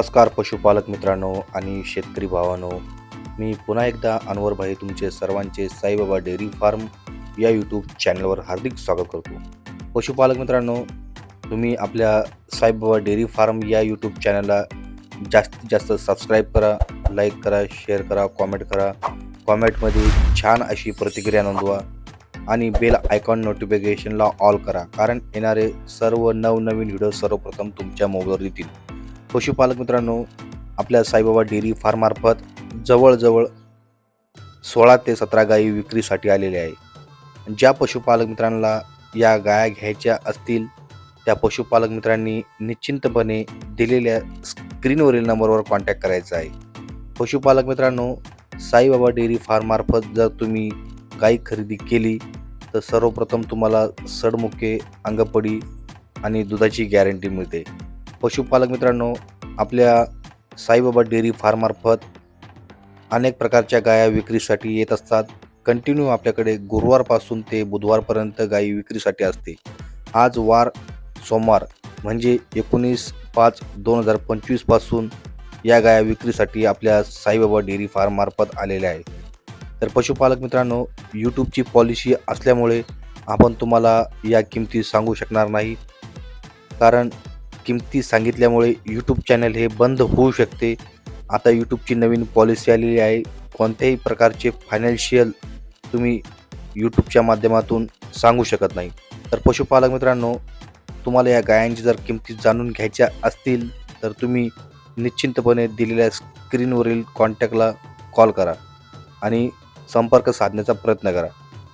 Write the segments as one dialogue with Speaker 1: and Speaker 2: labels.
Speaker 1: नमस्कार पशुपालक मित्रांनो आणि शेतकरी भावांनो. मी पुन्हा एकदा अनवरभाई तुमचे सर्वांचे साईबाबा डेअरी फार्म या यूट्यूब चॅनलवर हार्दिक स्वागत करतो. पशुपालक मित्रांनो तुम्ही आपल्या साईबाबा डेअरी फार्म या यूट्यूब चॅनलला जास्तीत जास्त सबस्क्राईब करा लाईक करा शेअर करा कॉमेंट करा. कॉमेंटमध्ये छान अशी प्रतिक्रिया नोंदवा आणि बेल आयकॉन नोटिफिकेशनला ऑल करा. कारण येणारे सर्व नवनवीन व्हिडिओ सर्वप्रथम तुमच्या मोबाईलवर येतील. पशुपालक मित्रांनो आपल्या साईबाबा डेअरी फार्ममार्फत जवळजवळ सोळा ते सतरा गायी विक्रीसाठी आलेल्या आहे. ज्या पशुपालक मित्रांना या गाया घ्यायच्या असतील त्या पशुपालक मित्रांनी निश्चिंतपणे दिलेल्या स्क्रीनवरील नंबरवर कॉन्टॅक्ट करायचा आहे. पशुपालक मित्रांनो साईबाबा डेअरी फार्ममार्फत जर तुम्ही गाई खरेदी केली तर सर्वप्रथम तुम्हाला सडमुके अंगपडी आणि दुधाची गॅरंटी मिळते. पशुपालक मित्रांनो आपल्या साईबाबा डेअरी फार्ममार्फत अनेक प्रकारच्या गाया विक्रीसाठी येत असतात. कंटिन्यू आपल्याकडे गुरुवारपासून ते बुधवारपर्यंत गायी विक्रीसाठी असते. आज वार सोमवार म्हणजे एकोणीस पाच दोन हजार पंचवीसपासून या गाया विक्रीसाठी आपल्या साईबाबा डेअरी फार्ममार्फत आलेल्या आहे. तर पशुपालक मित्रांनो यूट्यूबची पॉलिसी असल्यामुळे आपण तुम्हाला या किमती सांगू शकणार नाही. कारण किमती सांगितल्यामुळे यूट्यूब चॅनल हे बंद होऊ शकते. आता यूट्यूबची नवीन पॉलिसी आलेली आहे. कोणत्याही प्रकारचे फायनान्शियल तुम्ही यूट्यूबच्या माध्यमातून सांगू शकत नाही. तर पशुपालक मित्रांनो तुम्हाला या गायांची जर किमती जाणून घ्यायच्या असतील तर तुम्ही निश्चिंतपणे दिलेल्या स्क्रीनवरील कॉन्टॅक्टला कॉल करा आणि संपर्क साधण्याचा प्रयत्न करा.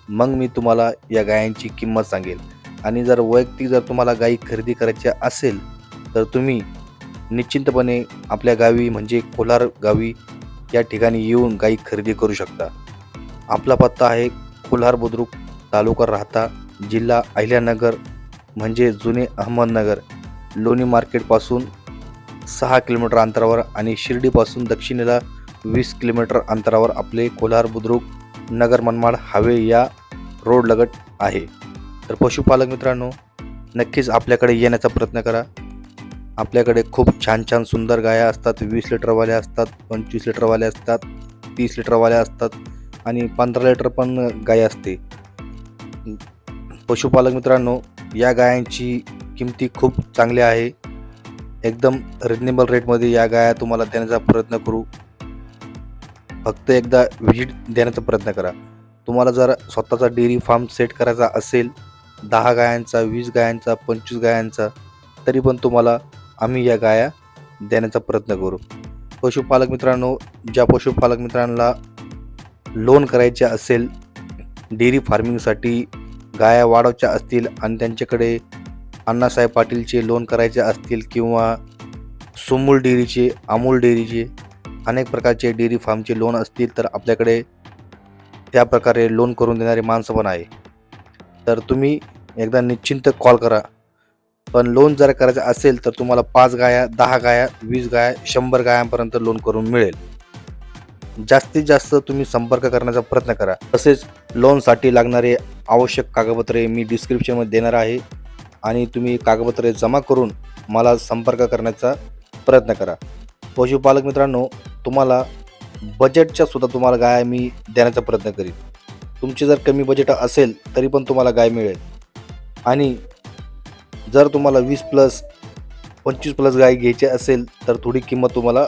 Speaker 1: मग मी तुम्हाला या गायांची किंमत सांगेल. आणि जर वैयक्तिक जर तुम्हाला गायी खरेदी करायच्या असेल तर तुम्ही निश्चिंतपणे आपल्या गावी म्हणजे कोलार गावी या ठिकाणी येऊन गाई खरेदी करू शकता. आपला पत्ता आहे कोल्हार बुद्रुक तालुका राहता जिल्हा अहिल्यानगर म्हणजे जुने अहमदनगर. लोणी मार्केटपासून सहा किलोमीटर अंतरावर आणि शिर्डीपासून दक्षिणेला वीस किलोमीटर अंतरावर आपले कोल्हार बुद्रुक नगर मनमाड हावे या रोडलगत आहे. तर पशुपालक मित्रांनो नक्कीच आपल्याकडे येण्याचा प्रयत्न करा. आपल्याकडे खूप छान छान सुंदर गाया असतात वीस लिटरवाल्या असतात पंचवीस लिटरवाल्या असतात तीस लिटरवाल्या असतात आणि पंधरा लिटर पण गाय असते. पशुपालक मित्रांनो या गायांची किमती खूप चांगल्या आहे. एकदम रिजनेबल रेटमध्ये या गाया तुम्हाला देण्याचा प्रयत्न करू. फक्त एकदा व्हिजिट देण्याचा प्रयत्न करा. तुम्हाला जर स्वतःचा डेअरी फार्म सेट करायचा असेल दहा गायांचा वीस गायांचा पंचवीस गायांचा तरी पण तुम्हाला आम्ही या गाया देण्याचा प्रयत्न करू. पशुपालक मित्रांनो ज्या पशुपालक मित्रांना लोन करायचे असेल डेअरी फार्मिंगसाठी गाया वाढवायच्या असतील आणि त्यांच्याकडे अण्णासाहेब पाटीलचे लोन करायचे असतील किंवा सुमूल डेअरीचे अमूल डेअरीचे अनेक प्रकारचे डेअरी फार्मचे लोन असतील तर आपल्याकडे त्या प्रकारे लोन करून देणारे माणसं पण आहे. तर तुम्ही एकदा निश्चिंत कॉल करा. पण लोन जर करायचं असेल तर तुम्हाला पाच गाया दहा गाया वीस गाया शंभर गायांपर्यंत लोन करून मिळेल. जास्तीत जास्त तुम्ही संपर्क करण्याचा प्रयत्न करा. तसेच लोनसाठी लागणारे आवश्यक कागदपत्रे मी डिस्क्रिप्शनमध्ये देणार आहे. आणि तुम्ही कागदपत्रे जमा करून मला संपर्क करण्याचा प्रयत्न करा. पशुपालक मित्रांनो तुम्हाला बजेटच्या सुद्धा तुम्हाला गाय मी देण्याचा प्रयत्न करीन. तुमचे जर कमी बजेट असेल तरी पण तुम्हाला गाय मिळेल. आणि जर तुम्हाला वीस प्लस पंचवीस प्लस गाय घ्यायची असेल तर थोडी किंमत तुम्हाला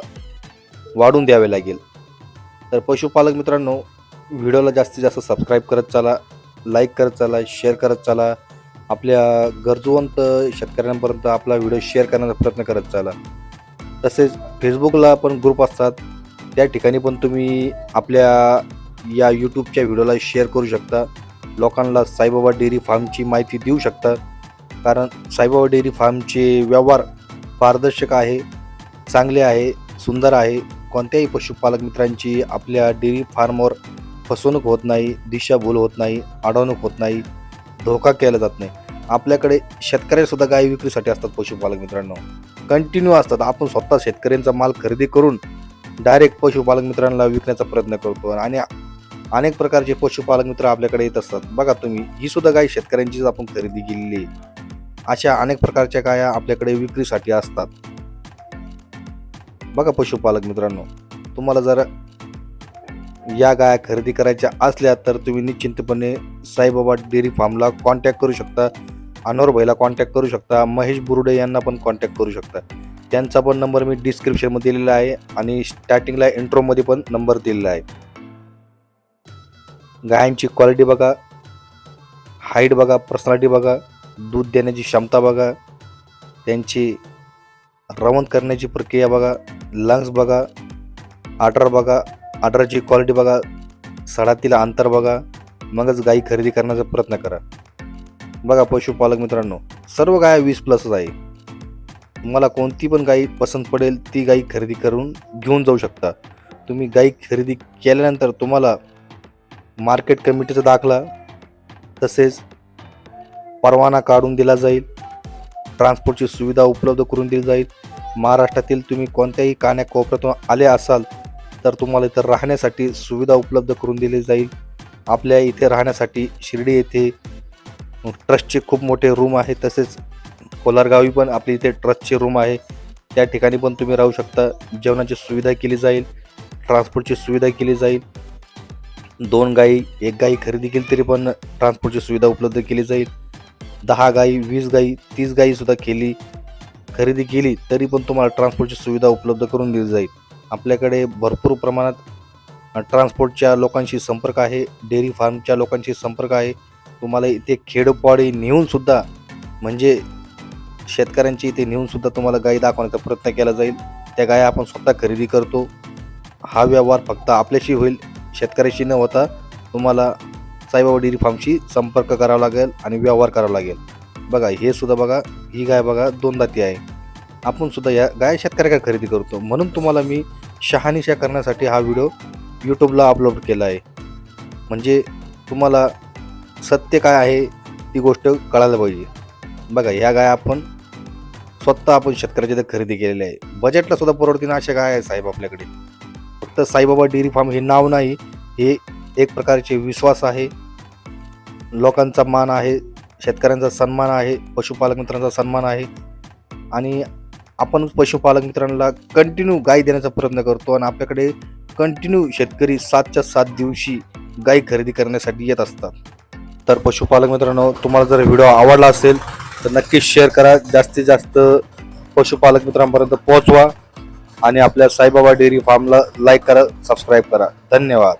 Speaker 1: वाढून द्यावी लागेल. तर पशुपालक मित्रांनो व्हिडिओला जास्तीत जास्त सबस्क्राईब करत चाला लाईक करत चाला शेअर करत चाला आपल्या गरजवंत शेतकऱ्यांपर्यंत आपला व्हिडिओ शेअर करण्याचा प्रयत्न करत चाला. तसेच फेसबुकला पण ग्रुप असतात. त्या ठिकाणी पण तुम्ही आपल्या या यूट्यूबच्या व्हिडिओला शेअर करू शकता. लोकांना साईबाबा डेअरी फार्मची माहिती देऊ शकता. कारण साईबाबा डेअरी फार्मचे व्यवहार पारदर्शक आहे चांगले आहे सुंदर आहे. कोणत्याही पशुपालक मित्रांची आपल्या डेअरी फार्मवर फसवणूक होत नाही दिशाभूल होत नाही अडवणूक होत नाही धोका केला जात नाही. आपल्याकडे शेतकऱ्यासुद्धा गाय विक्रीसाठी असतात पशुपालक मित्रांनो. कंटिन्यू असतात. आपण स्वतः शेतकऱ्यांचा माल खरेदी करून डायरेक्ट पशुपालक मित्रांना विकण्याचा प्रयत्न करतो आणि अनेक प्रकारचे पशुपालक मित्र आपल्याकडे येत असतात. बघा तुम्ही ही सुद्धा गाय शेतकऱ्यांचीच आपण खरेदी केलेली आहे. अशा अनेक प्रकारच्या गाया आपल्याकडे विक्रीसाठी असतात. बघा पशुपालक मित्रांनो तुम्हाला जर या गाया खरेदी करायच्या असल्या तर तुम्ही निश्चिंतपणे साईबाबा डेअरी फार्मला कॉन्टॅक्ट करू शकता. अनोर भाईला कॉन्टॅक्ट करू शकता. महेश बुरुडे यांना पण कॉन्टॅक्ट करू शकता. त्यांचा पण नंबर मी डिस्क्रिप्शनमध्ये दिलेला आहे आणि स्टार्टिंगला इंट्रोमध्ये पण नंबर दिलेला आहे. गायांची क्वालिटी बघा हाईट बघा पर्सनॅलिटी बघा. दूध देण्याची क्षमता बघा त्यांची रवंत करण्याची प्रक्रिया बघा लंग्स बघा आर्डर बघा आर्डरची क्वालिटी बघा सडातील अंतर बघा मगच गाई खरेदी करण्याचा प्रयत्न करा. बघा पशुपालक मित्रांनो सर्व गाया वीस प्लसच आहे. तुम्हाला कोणती पण गाई पसंत पडेल ती गाई खरेदी करून घेऊन जाऊ शकता. तुम्ही गाई खरेदी केल्यानंतर तुम्हाला मार्केट कमिटीचा दाखला तसेच परवाना काढून दिला जाईल. ट्रान्सपोर्टची सुविधा उपलब्ध करून दिली जाईल. महाराष्ट्रातील तुम्ही कोणत्याही कान्याकोपऱ्यातून आले असाल तर तुम्हाला इथं राहण्यासाठी सुविधा उपलब्ध करून दिली जाईल. आपल्या इथे राहण्यासाठी शिर्डी येथे ट्रस्टचे खूप मोठे रूम आहे तसेच कोलारगावी पण आपल्या इथे ट्रस्टचे रूम आहे. त्या ठिकाणी पण तुम्ही राहू शकता. जेवणाची सुविधा केली जाईल ट्रान्सपोर्टची सुविधा केली जाईल. दोन गाई एक गाई खरेदी केली तरी पण ट्रान्सपोर्टची सुविधा उपलब्ध केली जाईल. दहा गाई वीस गाई तीस गाईसुद्धा केली खरेदी केली तरी पण तुम्हाला ट्रान्सपोर्टची सुविधा उपलब्ध करून दिली जाईल. आपल्याकडे भरपूर प्रमाणात ट्रान्सपोर्टच्या लोकांशी संपर्क आहे डेअरी फार्मच्या लोकांशी संपर्क आहे. तुम्हाला इथे खेडोपाडी नेऊनसुद्धा म्हणजे शेतकऱ्यांची इथे नेऊनसुद्धा तुम्हाला गाई दाखवण्याचा प्रयत्न केला जाईल. त्या गाया आपण स्वतः खरेदी करतो. हा व्यवहार फक्त आपल्याशी होईल शेतकऱ्याशी न होता तुम्हाला साईबाबा डेअरी फार्मशी संपर्क करावा लागेल आणि व्यवहार करावा लागेल. बघा हे सुद्धा बघा ही गाय बघा दोन दाती आहे. आपण सुद्धा या गाय शेतकऱ्याकडे खरेदी करतो. म्हणून तुम्हाला मी शहानिशा करण्यासाठी हा व्हिडिओ यूट्यूबला अपलोड केला आहे. म्हणजे तुम्हाला सत्य काय आहे ती गोष्ट कळायला पाहिजे. बघा ह्या गाय आपण स्वतः आपण शेतकऱ्याच्या इथे खरेदी केलेल्या आहे. बजेटला सुद्धा परवडतील अशा गाय आहे साहेब आपल्याकडे. फक्त साईबाबा डेअरी फार्म हे नाव नाही हे एक प्रकारचे विश्वास आहे. लोकांचा मान आहे शेतकऱ्यांचा सन्मान आहे पशुपालक मित्रांचा सन्मान आहे. आणि आपण पशुपालक मित्रांना कंटिन्यू गाय देण्याचा प्रयत्न करतो आणि आपल्याकडे कंटिन्यू शेतकरी सातच्या सात दिवशी गाय खरेदी करण्यासाठी येत असतात. तर पशुपालक मित्रांनो तुम्हाला जर व्हिडिओ आवडला असेल तर नक्कीच शेअर करा. जास्तीत जास्त पशुपालक मित्रांपर्यंत पोहोचवा. आणि आपल्या साईबाबा डेअरी फार्मला लाईक करा सबस्क्राईब करा. धन्यवाद.